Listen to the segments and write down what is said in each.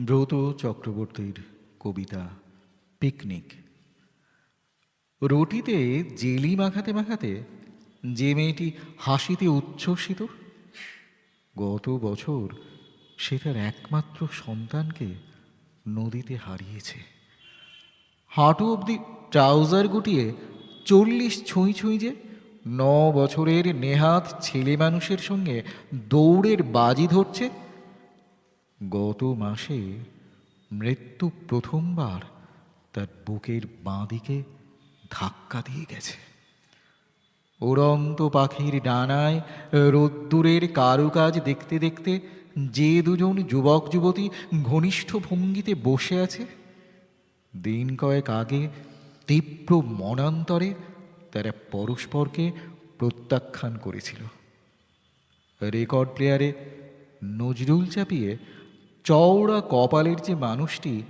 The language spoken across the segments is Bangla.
ব্রত চক্রবর্তীর কবিতা, পিকনিক। রুটিতে জেলি মাখাতে মাখাতে যে মেয়েটি হাসিতে উচ্ছ্বসিত, গত বছর সে তার একমাত্র সন্তানকে নদীতে হারিয়েছে। হাঁটু অবধি ট্রাউজার গুটিয়ে চল্লিশ ছুঁই ছুঁই যে ন বছরের নেহাত ছেলে মানুষের সঙ্গে দৌড়ের বাজি ধরছে গত মাসে মৃত্যু প্রথমবার তার বুকের বাঁ দিকে ধাক্কা দিয়ে গেছে। উড়ন্ত পাখির ডানায় রোদ্দুরের কারুকাজ দেখতে দেখতে যে দুজন যুবক যুবতী ঘনিষ্ঠ ভঙ্গিতে বসে আছে, দিন কয়েক আগে তীব্র মনান্তরে তারা পরস্পরকে প্রত্যাখ্যান করেছিল। রেকর্ড প্লেয়ারে নজরুল চাপিয়ে চওড়া কপালের যে মানুষটি,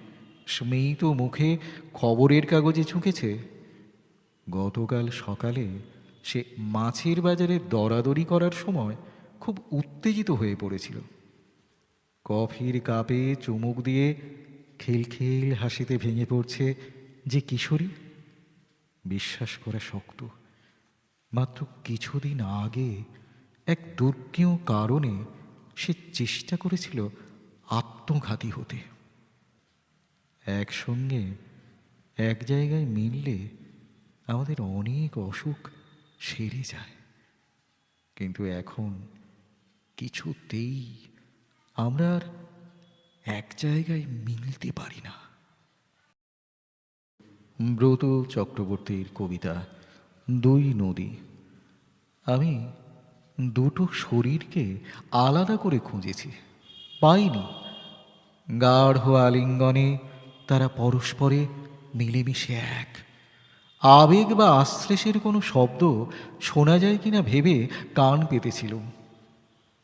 স্মিত মুখে খবরের কাগজে ঝুঁকেছে। গতকাল সকালে সে মাছের বাজারে দরাদরি করার সময় খুব উত্তেজিত হয়ে পড়েছিল। কফির কাপে চুমুক দিয়ে খিলখিল হাসিতে ভেঙে পড়ছে যে কিশোরী। বিশ্বাস করা শক্ত। মাত্র কিছুদিন আগে এক দুর্জ্ঞেয় কারণে সে চেষ্টা করেছিল আত্মঘাতী হতে। একসঙ্গে, এক জায়গায় মিললে আমাদের অনেক অসুখ সেরে যায়। কিন্তু এখন কিছুতেই আমরা আর এক জায়গায় মিলতে পারি না। ব্রত চক্রবর্তীর কবিতা, দুই নদী। আমি দুটো শরীরকে আলাদা করে খুঁজেছি। পাইনি গাঢ় আলিঙ্গনে তারা পরস্পরে মিলেমিশে এক। আবেগ বা আশ্লেষের কোনো শব্দ শোনা যায় কিনা ভেবে কান পেতেছিলুম।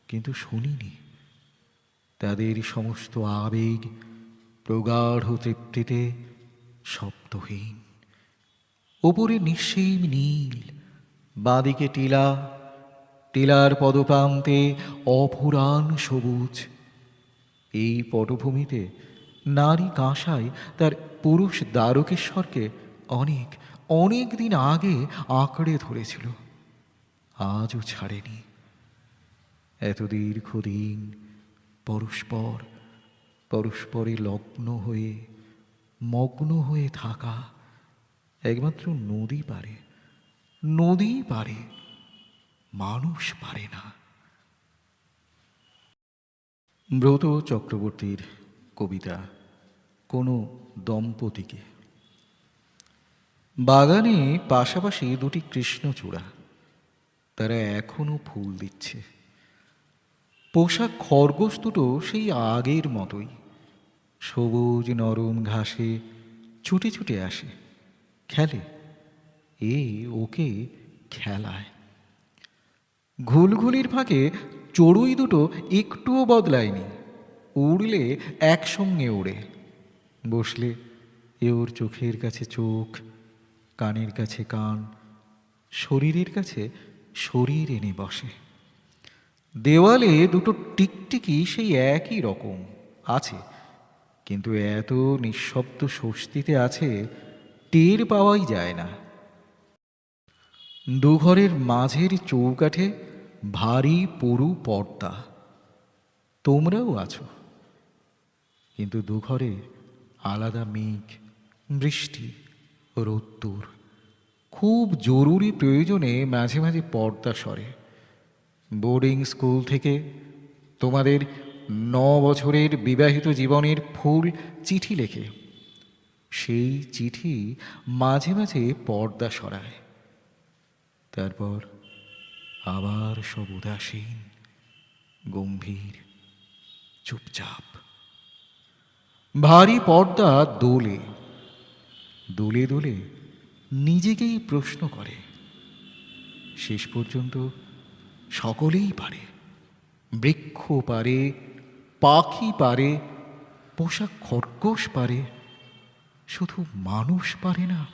কিন্তু শুনিনি। তাদের সমস্ত আবেগ প্রগাঢ় তৃপ্তিতে শব্দহীন। ওপরে নিঃসীম নীল, বাদিকে টিলা, টিলার পদপ্রান্তে অফুরান সবুজ। এই পটভূমিতে নারী কাঁসায় তার পুরুষ দ্বারকেশ্বরকে অনেক অনেক দিন আগে আঁকড়ে ধরেছিল। আজও ছাড়েনি। এত দীর্ঘদিন পরস্পর, পরস্পরে লগ্ন হয়ে, মগ্ন হয়ে থাকা একমাত্র নদী পারে নদী পারে, মানুষ পারে না। ব্রত চক্রবর্তীর কবিতা, কোনো দম্পতিকে। বাগানে পাশাপাশি দুটি কৃষ্ণচূড়া তারা এখনও ফুল দিচ্ছে। পোশাক খরগোশ দুটো সেই আগের মতোই, সবুজ নরম ঘাসে ছুটে ছুটে আসে, খেলে, এ ওকে খেলায়। ঘুলঘুলির ফাঁকে চড়ুই দুটো একটুও বদলায়নি। উড়লে একসঙ্গে ওড়ে বসলে এ ওর চোখের কাছে চোখ, কানের কাছে কান, শরীরের কাছে শরীর এনে বসে। দেওয়ালে দুটো টিকটিকি সেই একই রকম আছে, কিন্তু এত নিঃশব্দ স্বস্তিতে আছে, টের পাওয়াই যায় না। দুঘরের মাঝের চৌকাঠে ভারী পরু পর্দা। তোমরাও আছো। কিন্তু দুঘরে আলাদা মেঘ, বৃষ্টি, রোদ্দুর। খুব জরুরি প্রয়োজনে মাঝে মাঝে পর্দা সরে। বোর্ডিং স্কুল থেকে তোমাদের ন বছরের বিবাহিত জীবনের ফুল চিঠি লেখে। সেই চিঠি মাঝে মাঝে পর্দা সরায়। তারপর আবার সব উদাসীন, গম্ভীর, চুপচাপ। ভারী পর্দা দোলে দোলে দোলে নিজেকেই প্রশ্ন করে। শেষ পর্যন্ত সকলেই পারে। বৃক্ষ পারে, পাখি পারে পোশাক খরগোশ পারে, শুধু মানুষ পারে না